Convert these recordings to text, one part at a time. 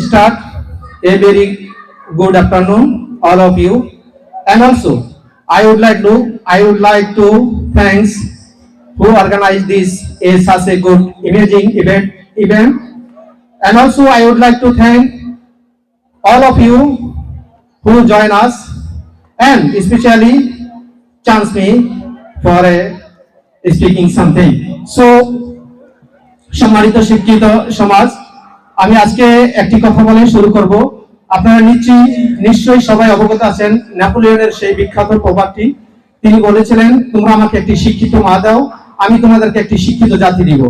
start a very good afternoon, all of you. And also, I would like to, I would like to thanks who organized this a such a good imaging event, event. And also, I would like to thank all of you who join us and especially chance me for a speaking something. So, সম্মানিত শিক্ষিত সমাজ আমি আজকে একটি কথা বলে শুরু করব। আপনারা নিশ্চয়ই নিশ্চয়ই সবাই অবগত আছেন নেপোলিয়নের সেই বিখ্যাত প্রবাদটি। তিনি বলেছিলেন, তোমরা আমাকে একটি শিক্ষিত মা দাও, আমি তোমাদেরকে একটি শিক্ষিত জাতি দিব।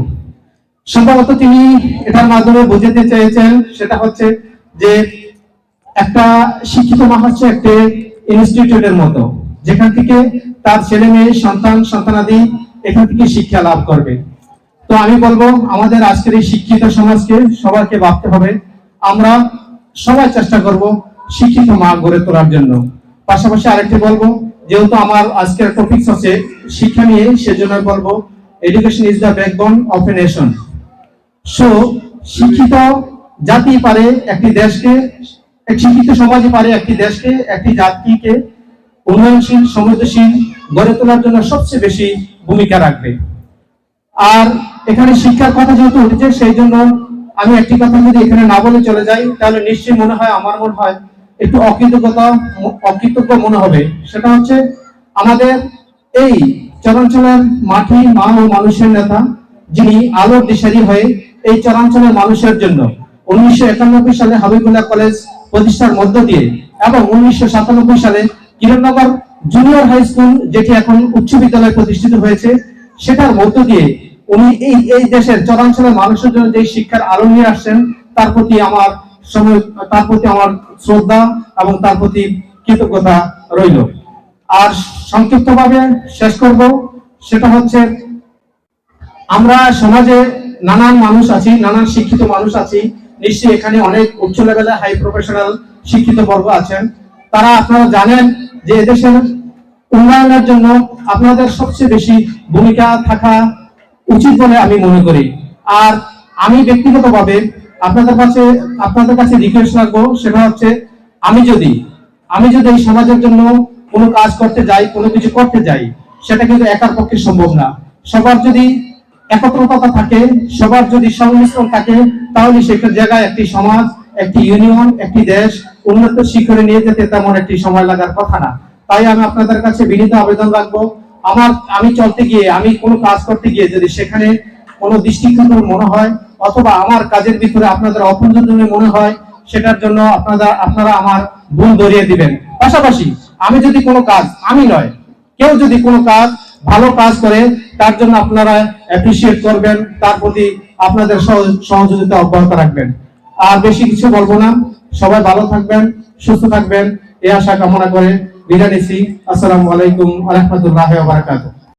সম্ভবত তিনি এটার মাধ্যমে বোঝাতে চেয়েছেন, সেটা হচ্ছে যে একটা শিক্ষিত মা হচ্ছে একটা ইনস্টিটিউটের মতো, যেখান থেকে তার ছেলে মেয়ে, সন্তান, সন্তানাদি এখান থেকে শিক্ষা লাভ করবে। তো আমি বলব, আমাদের আজকের এই শিক্ষিত সমাজকে সবাইকে ভাবতে হবে। আমরা সবাই চেষ্টা করব শিক্ষিত মা গড়ে তোলার জন্য। পাশাপাশি আরেকটি বলব, যেহেতু আমার আজকের টপিক হচ্ছে শিক্ষা নিয়ে, সেজন্য বলব education is the backbone of a nation so শিক্ষিত জাতি পারে একটি দেশকে, এক শিক্ষিত সমাজই পারে একটি দেশকে, একটি জাতিকে উন্নয়নশীল, সমৃদ্ধশীল গড়ে তোলার জন্য সবচেয়ে বেশি ভূমিকা রাখবে। আর এখানে শিক্ষার কথা যেহেতু উঠেছে, সেই জন্য আমি একটি কথা যদি এখানে না বলে চলে যাই, তাহলে নিশ্চয়ই মনে হয়, আমার মনে হয় একটু অকৃতজ্ঞতা অকৃতজ্ঞ মনে হবে। সেটা হচ্ছে আমাদের এই চরাঞ্চলের মাটি, মা ও মানুষের নেতা, যিনি আলোর দিশারি হয়ে এই চরাঞ্চলের মানুষের জন্য উনিশশো একানব্বই সালে হাবিবুল্লাহ কলেজ প্রতিষ্ঠার মধ্য দিয়ে এবং উনিশশো সাতানব্বই সালে কিরণনগর জুনিয়র হাই স্কুল, যেটি এখন উচ্চ বিদ্যালয় প্রতিষ্ঠিত হয়েছে, সেটার মধ্য দিয়ে উনি এই এই দেশের চরাঞ্চলের মানুষের জন্য যে শিক্ষার আলো নিয়ে আসছেন, তার প্রতি আমার সময়, তার প্রতি আমার শ্রদ্ধা এবং তার প্রতি কৃতজ্ঞতা রইল। আর সংক্ষিপ্তভাবে শেষ করব, সেটা হচ্ছে আমরা সমাজে নানান মানুষ আছি, নানান শিক্ষিত মানুষ আছি। নিশ্চয়ই এখানে অনেক উচ্চ লেভেলে হাই প্রফেশনাল শিক্ষিত বর্গ আছেন। তারা আপনারা জানেন যে এদেশের উন্নয়নের জন্য আপনাদের সবচেয়ে বেশি ভূমিকা থাকা উচিত বলে আমি মনে করি। আর আমি ব্যক্তিগতভাবে আপনাদের কাছে আপনাদের কাছে রিকোয়েস্ট রাখব, সেটা হচ্ছে আমি যদি আমি যদি এই সমাজের জন্য কোনো কাজ করতে যাই, কোনো কিছু করতে যাই, সেটা কিন্তু একার পক্ষে সম্ভব না। সবার যদি একত্রতা থাকে, সবার যদি সংমিশ্রণ থাকে, তাহলে সেখানে জায়গায় একটি সমাজ, একটি ইউনিয়ন একটি দেশ উন্নত শিখরে নিয়ে যেতে তেমন একটি সময় লাগার কথা না। তাই আমি আপনাদের কাছে বিনীত আবেদন রাখব। আমার, আমি চলতে গিয়ে, আমি কোনো কাজ করতে গিয়ে যদি সেখানে কোনো দৃষ্টিকোণ মনে হয়, অথবা আমার কাজের ভিতরে আপনাদের অপঞ্জন মনে হয়, সেটার জন্য আপনারা আপনারা আমার ভুল ধরিয়ে দিবেন। পাশাপাশি, আমি যদি কোনো কাজ, আমি নয়, কেউ যদি কোনো কাজ, ভালো কাজ করে, তার জন্য আপনারা অ্যাপ্রিসিয়েট করবেন, তার প্রতি আপনাদের সহ- সহযোগিতা অব্যাহত রাখবেন। আর বেশি কিছু বলব না। সবাই ভালো থাকবেন, সুস্থ থাকবেন, এই আশা কামনা করে বিদায় নিচ্ছি। আসসালামু আলাইকুম আহমতুল্লাহ বারাকাতুহ।